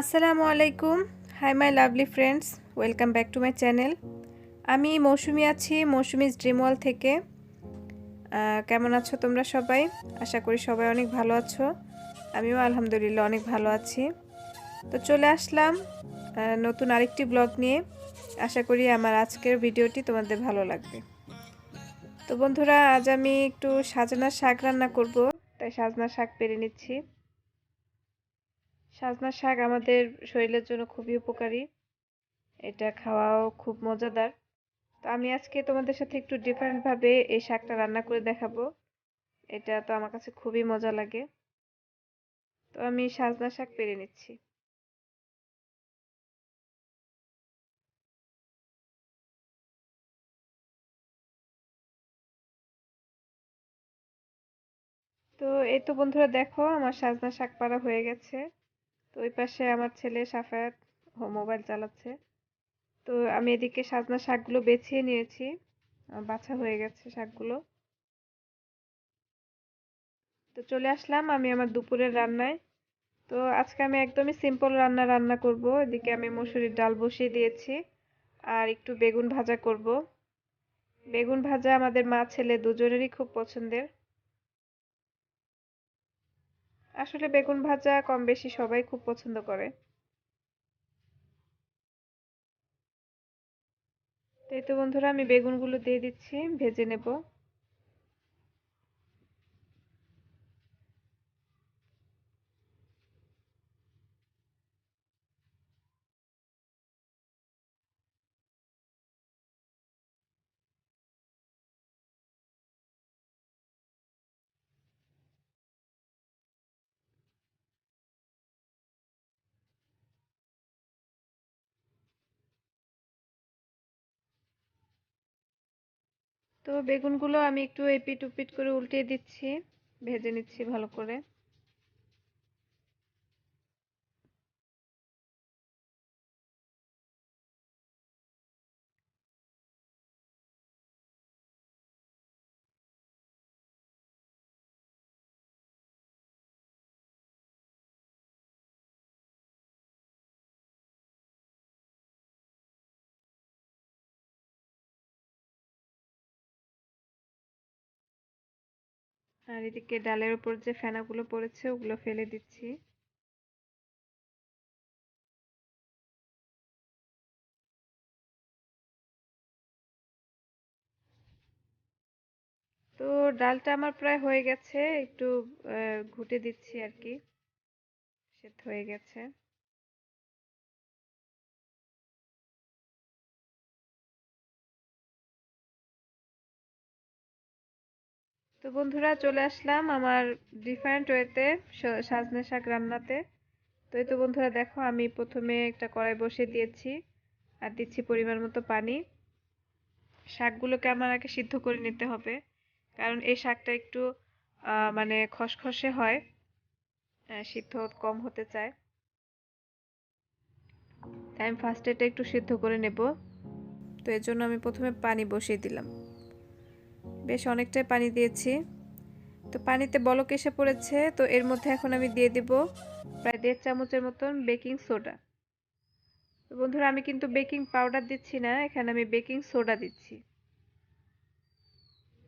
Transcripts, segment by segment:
আসসালামু আলাইকুম। Hi my lovely friends welcome back to my channel আমি মৌসুমি আছি, মৌসুমিজ ড্রিম ওয়াল থেকে। কেমন আছো তোমরা সবাই? আশা করি সবাই অনেক ভালো আছো। আমিও আলহামদুলিল্লাহ অনেক ভালো আছি। তো চলে আসলাম নতুন আরেকটি ব্লগ নিয়ে। আশা করি আমার আজকের ভিডিওটি তোমাদের ভালো লাগবে। তো বন্ধুরা, আজ আমি একটু সাজনা শাক রান্না করব। তাই সাজনা শাক পেরে নিচ্ছি। সাজনা শাক আমাদের শরীরের জন্য খুবই উপকারী। এটা খাওয়াও খুব মজাদার। তো আমি আজকে তোমাদের সাথে একটু ডিফারেন্ট ভাবে এই শাকটা রান্না করে দেখাবো। এটা তো আমার কাছে খুবই মজা লাগে। তো আমি সাজনা শাক পেরে নিচ্ছি। তো এই তো বন্ধুরা দেখো, আমার সাজনা শাক পাড়া হয়ে গেছে। তো ওই পাশে আমার ছেলে সাফায়াত মোবাইল চালাচ্ছে। তো আমি এদিকে সাজনা শাকগুলো বেছিয়ে নিয়েছি। বাছা হয়ে গেছে শাকগুলো। তো চলে আসলাম আমি আমার দুপুরের রান্নায়। তো আজকে আমি একদমই সিম্পল রান্না রান্না করব। এদিকে আমি মসুরির ডাল বসিয়ে দিয়েছি আর একটু বেগুন ভাজা করব। বেগুন ভাজা আমাদের মা ছেলে দুজনেরই খুব পছন্দের। আসলে বেগুন ভাজা কম বেশি সবাই খুব পছন্দ করে। তো এই তো বন্ধুরা, আমি বেগুনগুলো দিয়ে দিচ্ছি, ভেজে নেব। তো বেগুনগুলো আমি একটু এপিট উপিট করে উল্টিয়ে দিচ্ছি ভেজে নিচ্ছি ভালো করে। আর এদিকে ডালের উপর যে ফেনাগুলো পড়েছে, ওগুলো ফেলে দিচ্ছি। তো ডালটা আমার প্রায় হয়ে গেছে, একটু ঘুটে দিচ্ছি আর কি। সেদ্ধ হয়ে গেছে। তো বন্ধুরা চলে আসলাম আমার ডিফারেন্ট ওয়েতে সাজনে শাক রান্নাতে। তো এই তো বন্ধুরা দেখো, আমি প্রথমে একটা কড়াই বসিয়ে দিয়েছি আর দিচ্ছি পরিমাণ মতো পানি। শাকগুলোকে আমার আগে সিদ্ধ করে নিতে হবে, কারণ এই শাকটা একটু মানে খসখসে হয় সিদ্ধ কম হতে চায়। তাই আমি ফার্স্ট এটা একটু সিদ্ধ করে নেব। তো এর জন্য আমি প্রথমে পানি বসিয়ে দিলাম। বেশ অনেকটাই পানি দিয়েছি। তো পানিতে বলক এসে পড়েছে, তো এর মধ্যে এখন আমি দিয়ে দেব প্রায় দেড় চামচের মতন বেকিং সোডা। তো বন্ধুরা, আমি কিন্তু বেকিং পাউডার দিচ্ছি না, এখানে আমি বেকিং সোডা দিচ্ছি।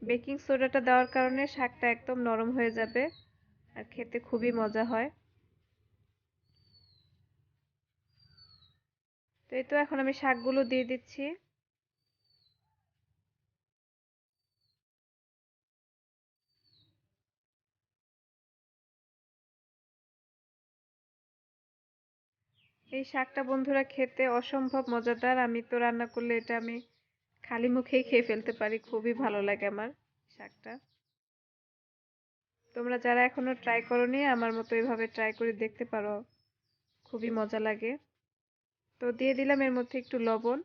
বেকিং সোডাটা দেওয়ার কারণে শাকটা একদম নরম হয়ে যাবে আর খেতে খুবই মজা হয়। তো এই তো এখন আমি শাকগুলো দিয়ে দিচ্ছি। এই শাকটা বন্ধুরা খেতে অসম্ভব মজাদার। আমি তো রান্না করলে এটা আমি খালি মুখেই খেয়ে ফেলতে পারি। খুবই ভালো লাগে আমার শাকটা। তোমরা যারা এখনও ট্রাই করোনি, আমার মতো এইভাবে ট্রাই করে দেখতে পারো। খুবই মজা লাগে। তো দিয়ে দিলাম এর মধ্যে একটু লবণ।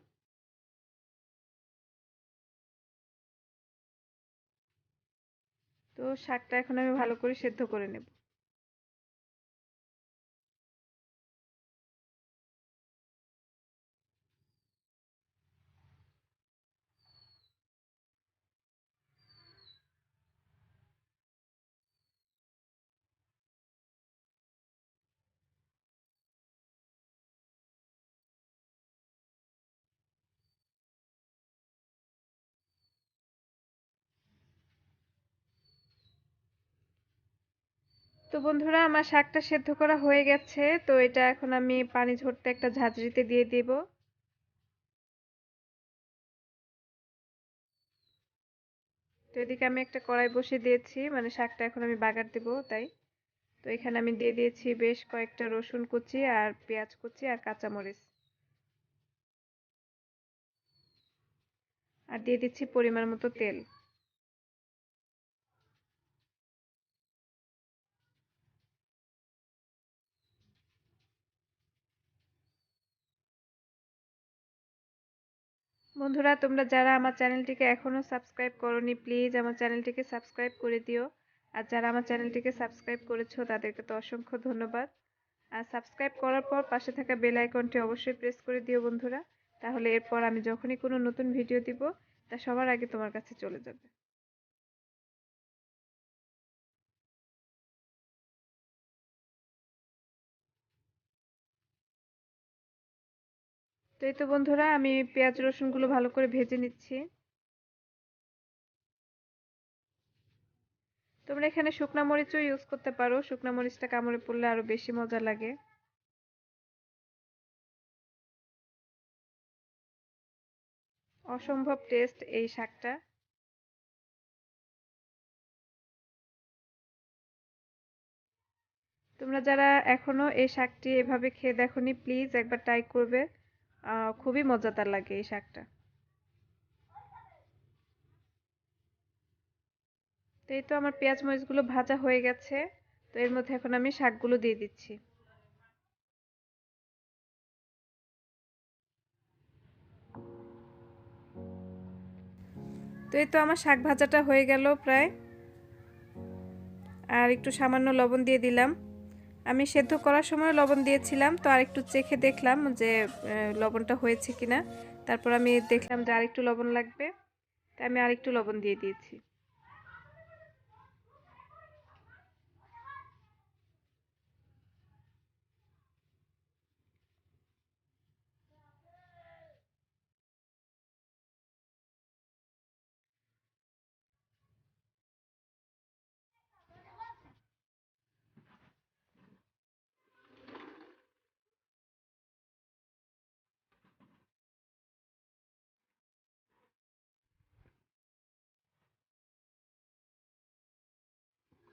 তো শাকটা এখন আমি ভালো করে সেদ্ধ করে নেব। তো বন্ধুরা, আমার শাকটা সেদ্ধ করা হয়ে গেছে। তো এটা এখন আমি পানি ঝরতে একটা ঝাঁঝরিতে দিয়ে দিব। তো এদিকে আমি একটা কড়াই বসিয়ে দিয়েছি। মানে শাকটা এখন আমি বাগার দেব তাই। তো এখানে আমি দিয়ে দিয়েছি বেশ কয়েকটা রসুন কুচি আর পেঁয়াজ কুচি আর কাঁচামরিচ। আর দিয়ে দিচ্ছি পরিমাণ মতো তেল। বন্ধুরা, তোমরা যারা আমার চ্যানেলটিকে এখনও সাবস্ক্রাইব করনি, প্লিজ আমার চ্যানেলটিকে সাবস্ক্রাইব করে দিও। আর যারা আমার চ্যানেলটিকে সাবস্ক্রাইব করেছ, তাদেরকে তো অসংখ্য ধন্যবাদ। আর সাবস্ক্রাইব করার পর পাশে থাকা বেল আইকনটি অবশ্যই প্রেস করে দিও বন্ধুরা। তাহলে এরপর আমি যখনই কোনো নতুন ভিডিও দিব, তা সবার আগে তোমার কাছে চলে যাবে। তো এই তো বন্ধুরা, আমি পেঁয়াজ, রসুনগুলো ভালো করে ভেজে নিচ্ছি। তোমরা এখানে শুকনা মরিচও ইউজ করতে পারো। শুকনা মরিচটা কামড়ে পড়লে আরও বেশি মজা লাগে। অসম্ভব টেস্ট এই শাকটা। তোমরা যারা এখনও এই শাকটি এভাবে খেয়ে দেখোনি প্লিজ একবার ট্রাই করবে। খুবই মজাদার লাগে এই শাকটা। তো এই তো আমার পেঁয়াজ মরিচগুলো ভাজা হয়ে গেছে, তো এর মধ্যে এখন আমি শাকগুলো দিয়ে দিচ্ছি। তো এই তো আমার শাক ভাজাটা হয়ে গেল প্রায়। আর একটু সামান্য লবণ দিয়ে দিলাম। আমি সেদ্ধ করার সময় লবণ দিয়েছিলাম, তো আরেকটু চেখে দেখলাম যে লবণটা হয়েছে কিনা। তারপর আমি দেখলাম যে আরেকটু লবণ লাগবে, তাই আমি আরেকটু লবণ দিয়ে দিয়েছি।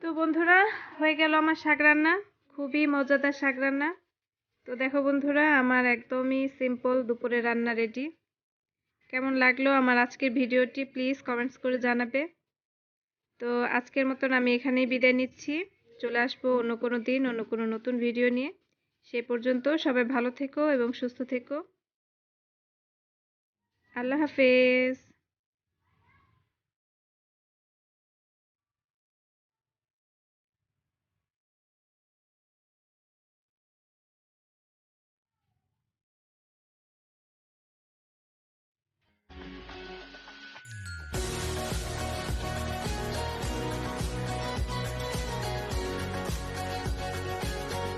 তো বন্ধুরা, হয়ে গেল আমার শাক রান্না। খুবই মজাদার শাক রান্না। তো দেখো বন্ধুরা, আমার একদমই সিম্পল দুপুরে রান্না রেডি কেমন লাগল আমার আজকের ভিডিওটি প্লিজ কমেন্টস করে জানাবে। তো আজকের মতন আমি এখানেই বিদায় নিচ্ছি। চলে আসব অন্য কোনো দিন, অন্য কোনো নতুন ভিডিও নিয়ে। সে পর্যন্ত সবাই ভালো থেকো এবং সুস্থ থেকো। আল্লাহ হাফেজ।